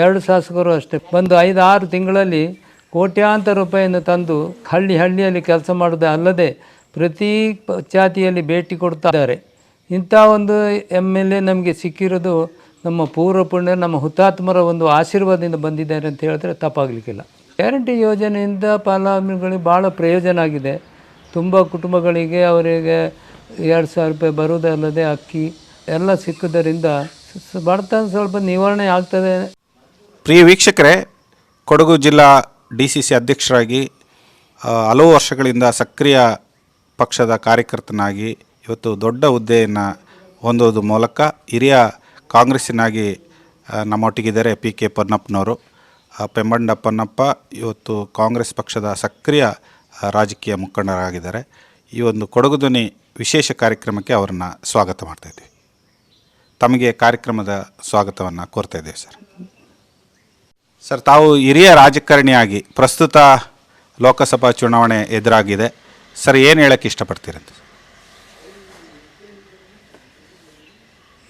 ಎರಡು ಶಾಸಕರು ಅಷ್ಟೇ. ಒಂದು ಐದು ಆರು ತಿಂಗಳಲ್ಲಿ ಕೋಟ್ಯಾಂತರ ರೂಪಾಯಿಯನ್ನು ತಂದು ಹಳ್ಳಿ ಹಳ್ಳಿಯಲ್ಲಿ ಕೆಲಸ ಮಾಡೋದು ಅಲ್ಲದೆ ಪ್ರತಿ ಜಾತಿಯಲ್ಲಿ ಭೇಟಿ ಕೊಡ್ತಾ ಇದ್ದಾರೆ ಇಂಥ ಒಂದು ಎಂ ಎಲ್ ಎ ನಮಗೆ ಸಿಕ್ಕಿರೋದು ನಮ್ಮ ಪೂರ್ವ ಪುಣ್ಯ ನಮ್ಮ ಹುತಾತ್ಮರ ಒಂದು ಆಶೀರ್ವಾದದಿಂದ ಬಂದಿದ್ದಾರೆ ಅಂತ ಹೇಳಿದ್ರೆ ತಪ್ಪಾಗಲಿಕ್ಕಿಲ್ಲ. ಗ್ಯಾರಂಟಿ ಯೋಜನೆಯಿಂದ ಫಲಾನುಭವಿಗಳಿಗೆ ಭಾಳ ಪ್ರಯೋಜನ ಆಗಿದೆ. ತುಂಬ ಕುಟುಂಬಗಳಿಗೆ ಅವರಿಗೆ ಎರಡು ಸಾವಿರ ರೂಪಾಯಿ ಬರುವುದಲ್ಲದೆ ಅಕ್ಕಿ ಎಲ್ಲ ಸಿಕ್ಕುದರಿಂದ ಬಡತನ ಸ್ವಲ್ಪ ನಿವಾರಣೆ ಆಗ್ತದೆ. ಪ್ರಿಯ ವೀಕ್ಷಕರೇ, ಕೊಡಗು ಜಿಲ್ಲಾ ಡಿ ಸಿ ಸಿ ಅಧ್ಯಕ್ಷರಾಗಿ ಹಲವು ವರ್ಷಗಳಿಂದ ಸಕ್ರಿಯ ಪಕ್ಷದ ಕಾರ್ಯಕರ್ತನಾಗಿ, ಇವತ್ತು ದೊಡ್ಡ ಹುದ್ದೆಯನ್ನು ಹೊಂದೋದು ಮೂಲಕ ಹಿರಿಯ ಕಾಂಗ್ರೆಸ್ಸಿನಾಗಿ ನಮ್ಮೊಟ್ಟಿಗಿದ್ದಾರೆ ಪಿ ಕೆ ಪೊನ್ನಪ್ಪನವರು. ಪೆಂಬಂಡ ಪೊನ್ನಪ್ಪ ಇವತ್ತು ಕಾಂಗ್ರೆಸ್ ಪಕ್ಷದ ಸಕ್ರಿಯ ರಾಜಕೀಯ ಮುಖಂಡರಾಗಿದ್ದಾರೆ. ಈ ಒಂದು ಕೊಡಗು ಧ್ವನಿ ವಿಶೇಷ ಕಾರ್ಯಕ್ರಮಕ್ಕೆ ಅವರನ್ನು ಸ್ವಾಗತ ಮಾಡ್ತಾ ಇದ್ದೀವಿ ತಮಗೆ ಕಾರ್ಯಕ್ರಮದ ಸ್ವಾಗತವನ್ನು ಕೋರ್ತಾ ಇದ್ದೇವೆ, ಸರ್. ಸರ್, ತಾವು ಹಿರಿಯ ರಾಜಕಾರಣಿಯಾಗಿ ಪ್ರಸ್ತುತ ಲೋಕಸಭಾ ಚುನಾವಣೆ ಎದುರಾಗಿದೆ. ಸರ್, ಏನು ಹೇಳಕ್ಕೆ ಇಷ್ಟಪಡ್ತೀರಂತ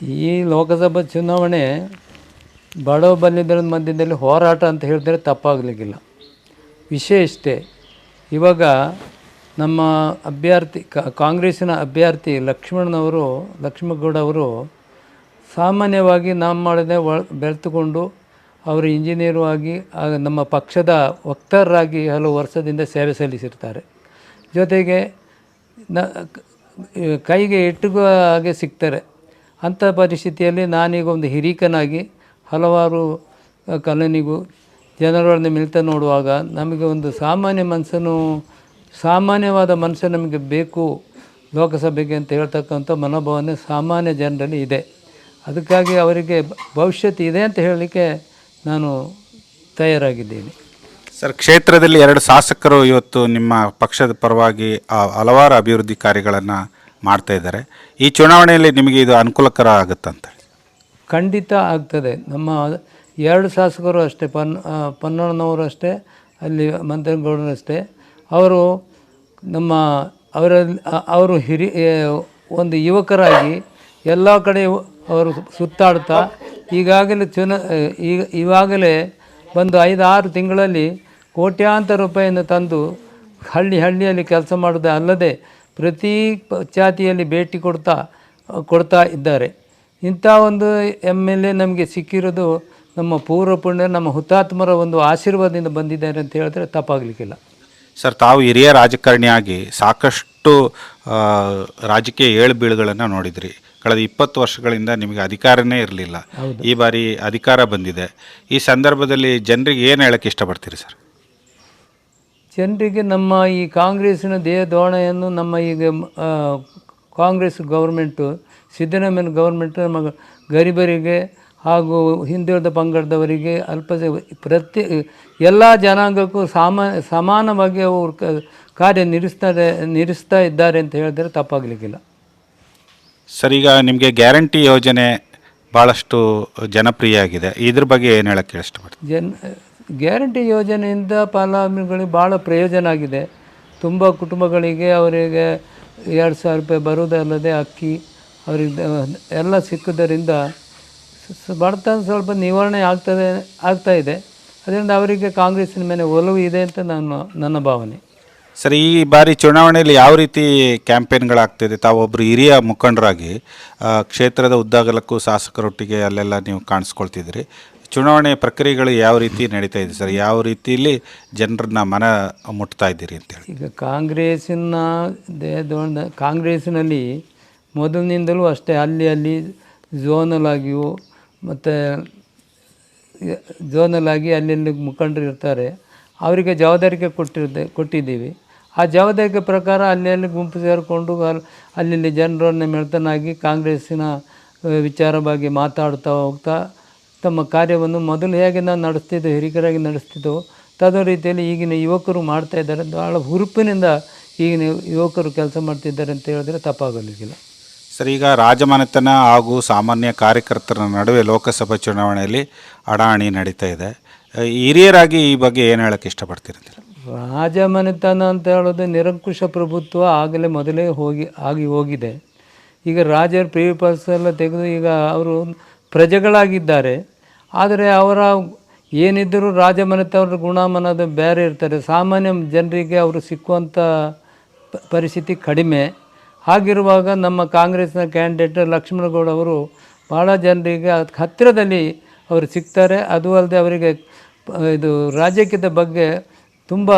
ಈ ಲೋಕಸಭಾ ಚುನಾವಣೆ ಬಡವ ಬಲ್ಲಿದ್ದರ ಮಧ್ಯದಲ್ಲಿ ಹೋರಾಟ ಅಂತ ಹೇಳಿದ್ರೆ ತಪ್ಪಾಗಲಿಕ್ಕಿಲ್ಲ. ವಿಷಯ ಇಷ್ಟೇ. ಇವಾಗ ನಮ್ಮ ಅಭ್ಯರ್ಥಿ ಕಾಂಗ್ರೆಸ್ಸಿನ ಅಭ್ಯರ್ಥಿ ಲಕ್ಷ್ಮಣನವರು ಲಕ್ಷ್ಮಗೌಡ ಅವರು ಸಾಮಾನ್ಯವಾಗಿ ನಮ್ಮ ಮಾಡದೆ ಬೆಳೆದುಕೊಂಡು ಅವರು ಇಂಜಿನಿಯರು ಆಗಿ ನಮ್ಮ ಪಕ್ಷದ ವಕ್ತಾರರಾಗಿ ಹಲವು ವರ್ಷದಿಂದ ಸೇವೆ ಸಲ್ಲಿಸಿರ್ತಾರೆ. ಜೊತೆಗೆ ನ ಕೈಗೆ ಎಟುಕುವ ಹಾಗೆ ಸಿಗ್ತಾರೆ. ಅಂಥ ಪರಿಸ್ಥಿತಿಯಲ್ಲಿ ನಾನೀಗ ಒಂದು ಹಿರೀಕನಾಗಿ ಹಲವಾರು ಕಲನಿಗೂ ಜನರೊಡನೆ ಮಿಳಿತ ನೋಡುವಾಗ ನಮಗೆ ಒಂದು ಸಾಮಾನ್ಯ ಮನಸ್ಸನ್ನು, ಸಾಮಾನ್ಯವಾದ ಮನಸ್ಸು ನಮಗೆ ಬೇಕು ಲೋಕಸಭೆಗೆ ಅಂತ ಹೇಳ್ತಕ್ಕಂಥ ಮನೋಭಾವನೆ ಸಾಮಾನ್ಯ ಜನರಲ್ಲಿ ಇದೆ. ಅದಕ್ಕಾಗಿ ಅವರಿಗೆ ಭವಿಷ್ಯತ್ ಇದೆ ಅಂತ ಹೇಳಲಿಕ್ಕೆ ನಾನು ತಯಾರಾಗಿದ್ದೇನೆ. ಸರ್ ಕ್ಷೇತ್ರದಲ್ಲಿ ಎರಡು ಶಾಸಕರು ಇವತ್ತು ನಿಮ್ಮ ಪಕ್ಷದ ಪರವಾಗಿ ಆ, ಹಲವಾರು ಅಭಿವೃದ್ಧಿ ಕಾರ್ಯಗಳನ್ನು ಮಾಡ್ತಾ ಇದ್ದಾರೆ. ಈ ಚುನಾವಣೆಯಲ್ಲಿ ನಿಮಗೆ ಇದು ಅನುಕೂಲಕರ ಆಗುತ್ತಂತ? ಖಂಡಿತ ಆಗ್ತದೆ. ನಮ್ಮ ಎರಡು ಶಾಸಕರು ಅಷ್ಟೇ ಪನ್ ಪನ್ನಣ್ಣನವರು ಅಷ್ಟೇ ಅಲ್ಲಿ ಮಂತ್ರಿಗೌಡರು ಅಷ್ಟೇ. ಅವರು ನಮ್ಮ ಅವರ ಅವರು ಹಿರಿ ಒಂದು ಯುವಕರಾಗಿ ಎಲ್ಲ ಕಡೆ ಅವರು ಸುತ್ತಾಡ್ತಾ ಈಗಾಗಲೇ ಚುನ ಈಗ ಇವಾಗಲೇ ಒಂದು ಐದು ಆರು ತಿಂಗಳಲ್ಲಿ ಕೋಟ್ಯಾಂತರ ರೂಪಾಯಿಯನ್ನು ತಂದು ಹಳ್ಳಿ ಹಳ್ಳಿಯಲ್ಲಿ ಕೆಲಸ ಮಾಡೋದು ಅಲ್ಲದೆ ಪ್ರತಿ ಜಾತಿಯಲ್ಲಿ ಭೇಟಿ ಕೊಡ್ತಾ ಕೊಡ್ತಾ ಇದ್ದಾರೆ. ಇಂಥ ಒಂದು ಎಂ ಎಲ್ ಎ ನಮಗೆ ಸಿಕ್ಕಿರೋದು ನಮ್ಮ ಪೂರ್ವ ಪುಣ್ಯ ನಮ್ಮ ಹುತಾತ್ಮರ ಒಂದು ಆಶೀರ್ವಾದದಿಂದ ಬಂದಿದ್ದಾರೆ ಅಂತ ಹೇಳಿದ್ರೆ ತಪ್ಪಾಗಲಿಕ್ಕಿಲ್ಲ. ಸರ್, ತಾವು ಹಿರಿಯ ರಾಜಕಾರಣಿಯಾಗಿ ಸಾಕಷ್ಟು ರಾಜಕೀಯ ಏಳುಬೀಳುಗಳನ್ನು ನೋಡಿದ್ರಿ. ಕಳೆದ ಇಪ್ಪತ್ತು ವರ್ಷಗಳಿಂದ ನಿಮಗೆ ಅಧಿಕಾರನೇ ಇರಲಿಲ್ಲ. ಈ ಬಾರಿ ಅಧಿಕಾರ ಬಂದಿದೆ. ಈ ಸಂದರ್ಭದಲ್ಲಿ ಜನರಿಗೆ ಏನು ಹೇಳಕ್ಕೆ ಇಷ್ಟಪಡ್ತೀರಿ ಸರ್? ಜನರಿಗೆ ನಮ್ಮ ಈ ಕಾಂಗ್ರೆಸ್ಸಿನ ದೇಹದೋಣೆಯನ್ನು ನಮ್ಮ ಈಗ ಕಾಂಗ್ರೆಸ್ ಗೌರ್ಮೆಂಟು ಸಿದ್ದರಾಮಯ್ಯನ ಗೌರ್ಮೆಂಟ್ ನಮ್ಮ ಗರಿಬರಿಗೆ ಹಾಗೂ ಹಿಂದುಳಿದ ಪಂಗಡದವರಿಗೆ ಅಲ್ಪ ಪ್ರತಿ ಎಲ್ಲ ಜನಾಂಗಕ್ಕೂ ಸಾಮಾ ಸಮಾನವಾಗಿ ಅವರು ಕಾರ್ಯ ನಿರ್ಸ್ತಾರೆ ನಿರ್ಸ್ತಾ ಇದ್ದಾರೆ ಅಂತ ಹೇಳಿದ್ರೆ ತಪ್ಪಾಗಲಿಕ್ಕಿಲ್ಲ. ಸರ್, ಈಗ ನಿಮಗೆ ಗ್ಯಾರಂಟಿ ಯೋಜನೆ ಭಾಳಷ್ಟು ಜನಪ್ರಿಯ ಆಗಿದೆ ಇದ್ರ ಬಗ್ಗೆ ಏನು ಹೇಳಕ್ಕೆ ಇಷ್ಟಪಡ್ತೀನಿ ಜನ್, ಗ್ಯಾರಂಟಿ ಯೋಜನೆಯಿಂದ ಫಲಾನುಭವಿಗಳಿಗೆ ಭಾಳ ಪ್ರಯೋಜನ ಆಗಿದೆ. ತುಂಬ ಕುಟುಂಬಗಳಿಗೆ ಅವರಿಗೆ ಎರಡು ಸಾವಿರ ರೂಪಾಯಿ ಬರುವುದಲ್ಲದೆ ಅಕ್ಕಿ, ಅವರಿಗೆ ಎಲ್ಲ ಸಿಕ್ಕುದರಿಂದ ಬಡತನ ಸ್ವಲ್ಪ ನಿವಾರಣೆ ಆಗ್ತದೆ, ಆಗ್ತಾ ಇದೆ. ಅದರಿಂದ ಅವರಿಗೆ ಕಾಂಗ್ರೆಸ್ಸಿನ ಮೇಲೆ ಒಲವು ಇದೆ ಅಂತ ನಾನು ನನ್ನ ಭಾವನೆ. ಸರ್, ಈ ಬಾರಿ ಚುನಾವಣೆಯಲ್ಲಿ ಯಾವ ರೀತಿ ಕ್ಯಾಂಪೇನ್ಗಳಾಗ್ತಿದೆ? ತಾವೊಬ್ಬರು ಹಿರಿಯ ಮುಖಂಡರಾಗಿ ಕ್ಷೇತ್ರದ ಉದ್ದಾಗಲಕ್ಕೂ ಶಾಸಕರೊಟ್ಟಿಗೆ ಅಲ್ಲೆಲ್ಲ ನೀವು ಕಾಣಿಸ್ಕೊಳ್ತಿದ್ದೀರಿ. ಚುನಾವಣೆ ಪ್ರಕ್ರಿಯೆಗಳು ಯಾವ ರೀತಿ ನಡೀತಾ ಇದೆ ಸರ್? ಯಾವ ರೀತಿಯಲ್ಲಿ ಜನರನ್ನ ಮನ ಮುಟ್ತಾ ಇದ್ದೀರಿ ಅಂತೇಳಿ. ಈಗ ಕಾಂಗ್ರೆಸ್ಸಿನ ದೇಹದ ಕಾಂಗ್ರೆಸ್ಸಿನಲ್ಲಿ ಮೊದಲಿನಿಂದಲೂ ಅಷ್ಟೇ ಅಲ್ಲಿ ಅಲ್ಲಿ ಝೋನಲ್ ಆಗಿಯೂ, ಮತ್ತು ಝೋನಲ್ ಅಲ್ಲಿ ಮುಖಂಡರು ಇರ್ತಾರೆ ಅವರಿಗೆ ಜವಾಬ್ದಾರಿಕೆ ಕೊಟ್ಟಿರ್ದೆ, ಕೊಟ್ಟಿದ್ದೀವಿ. ಆ ಜವಾಬ್ದಾರಿಕೆ ಪ್ರಕಾರ ಅಲ್ಲಿ ಗುಂಪು ಸೇರಿಕೊಂಡು ಅಲ್ಲಿ ಅಲ್ಲಿ ಜನರನ್ನು ಮೆಳ್ತನಾಗಿ ಕಾಂಗ್ರೆಸ್ಸಿನ ವಿಚಾರವಾಗಿ ವಿಚಾರ ಬಗ್ಗೆ ಮಾತಾಡ್ತಾ ಹೋಗ್ತಾ ತಮ್ಮ ಕಾರ್ಯವನ್ನು ಮೊದಲು ಹೇಗೆ ನಾವು ನಡೆಸ್ತಿದ್ದೋ, ಹಿರಿಕರಾಗಿ ನಡೆಸ್ತಿದ್ದೆವು ತದ ರೀತಿಯಲ್ಲಿ ಈಗಿನ ಯುವಕರು ಮಾಡ್ತಾ ಇದ್ದಾರೆ ಭಾಳ ಹುರುಪಿನಿಂದ ಈಗಿನ ಯುವಕರು ಕೆಲಸ ಮಾಡ್ತಿದ್ದಾರೆ ಅಂತ ಹೇಳಿದ್ರೆ ತಪ್ಪಾಗಲಿಕ್ಕಿಲ್ಲ. ಸರ್, ಈಗ ರಾಜಮನೆತನ ಹಾಗೂ ಸಾಮಾನ್ಯ ಕಾರ್ಯಕರ್ತರ ನಡುವೆ ಲೋಕಸಭಾ ಚುನಾವಣೆಯಲ್ಲಿ ಅಡಾಣಿ ನಡೀತಾ ಇದೆ. ಹಿರಿಯರಾಗಿ ಈ ಬಗ್ಗೆ ಏನು ಹೇಳಕ್ಕೆ ಇಷ್ಟಪಡ್ತೀರಿ ರಾಜಮನೆತನ ಅಂತ ಹೇಳೋದು ನಿರಂಕುಶ ಪ್ರಭುತ್ವ ಆಗಲೇ ಮೊದಲೇ ಹೋಗಿ, ಆಗಿ ಹೋಗಿದೆ. ಈಗ ರಾಜರ ಪಾಸ್ ಎಲ್ಲ ತೆಗೆದು ಈಗ ಅವರು ಪ್ರಜೆಗಳಾಗಿದ್ದಾರೆ. ಆದರೆ ಅವರ ಏನಿದ್ದರೂ ರಾಜಮನೆತವರ ಗುಣಮನದ ಬೇರೆ ಇರ್ತಾರೆ ಸಾಮಾನ್ಯ ಜನರಿಗೆ ಅವರು ಸಿಕ್ಕುವಂಥ ಪರಿಸ್ಥಿತಿ ಕಡಿಮೆ. ಹಾಗಿರುವಾಗ ನಮ್ಮ ಕಾಂಗ್ರೆಸ್ನ ಕ್ಯಾಂಡಿಡೇಟ್ ಲಕ್ಷ್ಮಣಗೌಡ ಅವರು ಭಾಳ ಜನರಿಗೆ ಹತ್ತಿರದಲ್ಲಿ ಅವರು ಸಿಗ್ತಾರೆ ಅದು ಅಲ್ಲದೆ ಅವರಿಗೆ ಇದು ರಾಜಕೀಯದ ಬಗ್ಗೆ ತುಂಬ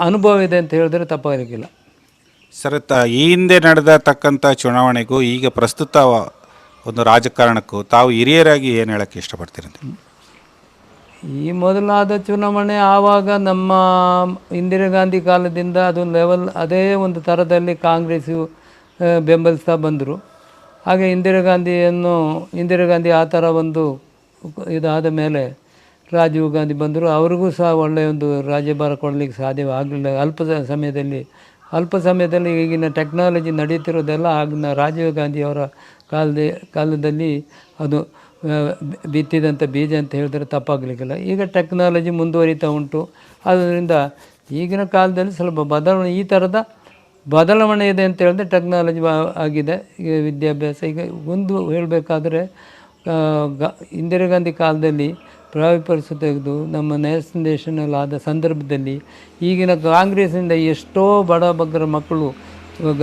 ಅನುಭವ ಇದೆ ಅಂತ ಹೇಳಿದ್ರೆ ತಪ್ಪಾಗಲಿಕ್ಕಿಲ್ಲ ಸರ್ ಈ ಹಿಂದೆ ನಡೆದತಕ್ಕಂಥ ಚುನಾವಣೆಗೂ ಈಗ ಪ್ರಸ್ತುತ ಒಂದು ರಾಜಕಾರಣಕ್ಕೂ ತಾವು ಹಿರಿಯರಾಗಿ ಏನು ಹೇಳೋಕ್ಕೆ ಇಷ್ಟಪಡ್ತೀರಿ ಈ ಮೊದಲಾದ ಚುನಾವಣೆ ಆವಾಗ ನಮ್ಮ ಇಂದಿರಾ ಗಾಂಧಿ ಕಾಲದಿಂದ ಅದು ಲೆವೆಲ್ ಅದೇ ಒಂದು ಥರದಲ್ಲಿ ಕಾಂಗ್ರೆಸ್ಸು ಬೆಂಬಲಿಸ್ತಾ ಬಂದರು. ಹಾಗೆ ಇಂದಿರಾ ಗಾಂಧಿಯನ್ನು ಇಂದಿರಾ ಗಾಂಧಿ ಆ ಥರ ಒಂದು ಇದಾದ ಮೇಲೆ ರಾಜೀವ್ ಗಾಂಧಿ ಬಂದರು. ಅವ್ರಿಗೂ ಸಹ ಒಳ್ಳೆಯ ಒಂದು ರಾಜ್ಯಭಾರ ಕೊಡಲಿಕ್ಕೆ ಸಾಧ್ಯವಾಗಲಿಲ್ಲ ಅಲ್ಪ ಸಮಯದಲ್ಲಿ ಅಲ್ಪ ಸಮಯದಲ್ಲಿ ಈಗಿನ ಟೆಕ್ನಾಲಜಿ ನಡೀತಿರೋದೆಲ್ಲ ಆಗಿನ ರಾಜೀವ್ ಗಾಂಧಿಯವರ ಕಾಲದ, ಕಾಲದಲ್ಲಿ ಅದು ಬಿತ್ತಿದಂಥ ಬೀಜ ಅಂತ ಹೇಳಿದ್ರೆ ತಪ್ಪಾಗಲಿಕ್ಕಿಲ್ಲ. ಈಗ ಟೆಕ್ನಾಲಜಿ ಮುಂದುವರಿತಾ ಉಂಟು. ಆದ್ದರಿಂದ ಈಗಿನ ಕಾಲದಲ್ಲಿ ಸ್ವಲ್ಪ ಬದಲಾವಣೆ, ಈ ಥರದ ಬದಲಾವಣೆ ಇದೆ ಅಂತ ಹೇಳಿದ್ರೆ ಟೆಕ್ನಾಲಜಿ ಆಗಿದೆ. ಈಗ ವಿದ್ಯಾಭ್ಯಾಸ, ಈಗ ಒಂದು ಹೇಳಬೇಕಾದ್ರೆ ಗ, ಇಂದಿರಾ ಗಾಂಧಿ ಕಾಲದಲ್ಲಿ ಪ್ರಾವಿಪರ್ಸ ತೆಗೆದು ನಮ್ಮ ನ್ಯಾಷನಲ್ ಆದ ಸಂದರ್ಭದಲ್ಲಿ ಈಗಿನ ಕಾಂಗ್ರೆಸ್ಸಿಂದ ಎಷ್ಟೋ ಬಡ ಬಗ್ಗರ ಮಕ್ಕಳು ಇವಾಗ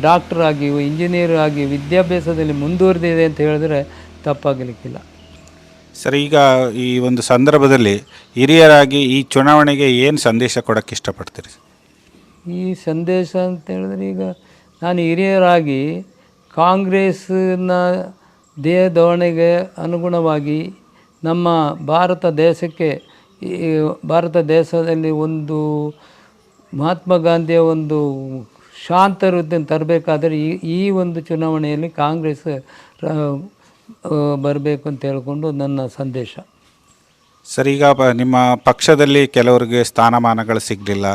ಡಾಕ್ಟರ್ ಆಗಿ ಇಂಜಿನಿಯರ್ ಆಗಿ ವಿದ್ಯಾಭ್ಯಾಸದಲ್ಲಿ ಮುಂದುವರೆದಿದೆ ಅಂತ ಹೇಳಿದ್ರೆ ತಪ್ಪಾಗಲಿಕ್ಕಿಲ್ಲ. ಸರ್ ಈಗ ಈ ಒಂದು ಸಂದರ್ಭದಲ್ಲಿ ಹಿರಿಯರಾಗಿ ಈ ಚುನಾವಣೆಗೆ ಏನು ಸಂದೇಶ ಕೊಡೋಕ್ಕೆ ಇಷ್ಟಪಡ್ತೀರಿ? ಈ ಸಂದೇಶ ಅಂತ ಹೇಳಿದ್ರೆ ಈಗ ನಾನು ಹಿರಿಯರಾಗಿ ಕಾಂಗ್ರೆಸ್ನ ದೇಹಧೋರಣೆಗೆ ಅನುಗುಣವಾಗಿ ನಮ್ಮ ಭಾರತ ದೇಶಕ್ಕೆ ಈ ಭಾರತ ದೇಶದಲ್ಲಿ ಒಂದು ಮಹಾತ್ಮ ಗಾಂಧಿಯ ಒಂದು ಶಾಂತ ವೃದ್ಧಿಯನ್ನು ತರಬೇಕಾದರೆ ಈ ಈ ಒಂದು ಚುನಾವಣೆಯಲ್ಲಿ ಕಾಂಗ್ರೆಸ್ ಬರಬೇಕು ಅಂತ ಹೇಳಿಕೊಂಡು ನನ್ನ ಸಂದೇಶ. ಸರ್, ಈಗ ನಿಮ್ಮ ಪಕ್ಷದಲ್ಲಿ ಕೆಲವರಿಗೆ ಸ್ಥಾನಮಾನಗಳು ಸಿಗಲಿಲ್ಲ.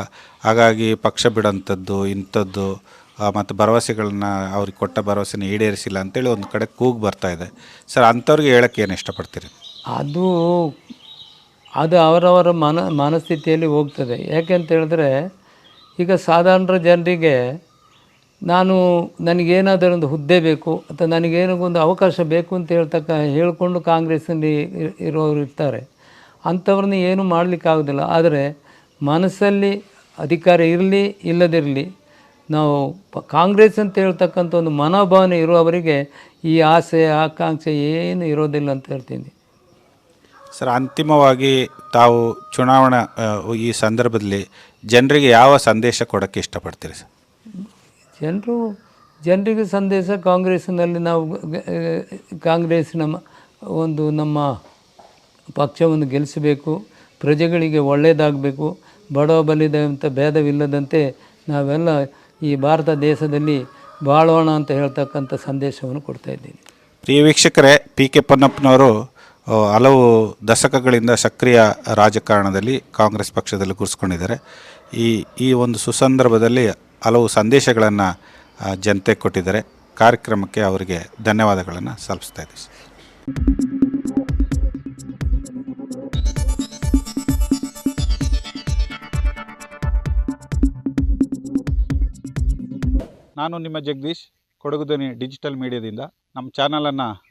ಹಾಗಾಗಿ ಪಕ್ಷ ಬಿಡೋಂಥದ್ದು, ಇಂಥದ್ದು ಮತ್ತು ಭರವಸೆಗಳನ್ನ ಅವ್ರಿಗೆ ಕೊಟ್ಟ ಭರವಸೆನ ಈಡೇರಿಸಿಲ್ಲ ಅಂತೇಳಿ ಒಂದು ಕಡೆ ಕೂಗು ಬರ್ತಾ ಇದೆ. ಸರ್, ಅಂಥವ್ರಿಗೆ ಹೇಳೋಕ್ಕೆ ಏನು ಇಷ್ಟಪಡ್ತೀರಿ? ಅದು ಅದು ಅವರವರ ಮನ, ಮನಸ್ಥಿತಿಯಲ್ಲಿ ಹೋಗ್ತದೆ. ಯಾಕೆಂತ ಹೇಳಿದ್ರೆ, ಈಗ ಸಾಧಾರಣ ಜನರಿಗೆ ನಾನು ನನಗೇನಾದರೂ ಒಂದು ಹುದ್ದೆ ಬೇಕು, ಅಥವಾ ಒಂದು ಅವಕಾಶ ಬೇಕು ಅಂತ ಹೇಳ್ತಕ್ಕ, ಹೇಳಿಕೊಂಡು ಕಾಂಗ್ರೆಸ್ಸಲ್ಲಿ ಇರೋರು ಇರ್ತಾರೆ. ಅಂಥವ್ರನ್ನ ಏನೂ ಮಾಡಲಿಕ್ಕಾಗೋದಿಲ್ಲ ಆದರೆ ಮನಸ್ಸಲ್ಲಿ ಅಧಿಕಾರ ಇರಲಿ, ಇಲ್ಲದಿರಲಿ, ನಾವು ಕಾಂಗ್ರೆಸ್ ಅಂತ ಹೇಳ್ತಕ್ಕಂಥ ಒಂದು ಮನೋಭಾವನೆ ಇರುವವರಿಗೆ ಈ ಆಸೆ, ಆಕಾಂಕ್ಷೆ ಏನು ಇರೋದಿಲ್ಲ ಅಂತ ಹೇಳ್ತೀನಿ. ಸರ್ ಅಂತಿಮವಾಗಿ ತಾವು ಚುನಾವಣಾ ಈ ಸಂದರ್ಭದಲ್ಲಿ ಜನರಿಗೆ ಯಾವ ಸಂದೇಶ ಕೊಡೋಕ್ಕೆ ಇಷ್ಟಪಡ್ತೀರಿ ಸರ್? ಜನರು ಜನರಿಗೆ ಸಂದೇಶ ಕಾಂಗ್ರೆಸ್ನಲ್ಲಿ ನಾವು ಕಾಂಗ್ರೆಸ್ ನಮ್ಮ ಕಾಂಗ್ರೆಸ್ಸಿನ ಒಂದು ನಮ್ಮ ಪಕ್ಷವನ್ನು ಗೆಲ್ಲಿಸಬೇಕು ಪ್ರಜೆಗಳಿಗೆ ಒಳ್ಳೆಯದಾಗಬೇಕು ಬಡವ ಬಲಿದ ಅಂತ ಭೇದವಿಲ್ಲದಂತೆ ನಾವೆಲ್ಲ ಈ ಭಾರತ ದೇಶದಲ್ಲಿ ಬಾಳೋಣ ಅಂತ ಹೇಳ್ತಕ್ಕಂಥ ಸಂದೇಶವನ್ನು ಕೊಡ್ತಾ ಇದ್ದೀನಿ ಪ್ರಿಯ ವೀಕ್ಷಕರೇ ಪಿ ಕೆ ಪೊನ್ನಪ್ಪನವರು ಹಲವು ದಶಕಗಳಿಂದ ಸಕ್ರಿಯ ರಾಜಕಾರಣದಲ್ಲಿ ಕಾಂಗ್ರೆಸ್ ಪಕ್ಷದಲ್ಲಿ ಕೂರಿಸ್ಕೊಂಡಿದ್ದಾರೆ. ಈ ಈ ಒಂದು ಸುಸಂದರ್ಭದಲ್ಲಿ ಹಲವು ಸಂದೇಶಗಳನ್ನು ಜನತೆ ಕೊಟ್ಟಿದ್ದಾರೆ. ಕಾರ್ಯಕ್ರಮಕ್ಕೆ ಅವರಿಗೆ ಧನ್ಯವಾದಗಳನ್ನು ಸಲ್ಲಿಸ್ತಾ ಇದ್ದೀವಿ. ನಾನು ನಿಮ್ಮ ಜಗದೀಶ್ ಕೊಡಗುದನಿ ಡಿಜಿಟಲ್ ಮೀಡಿಯಾದಿಂದ. ನಮ್ಮ ಚಾನಲನ್ನು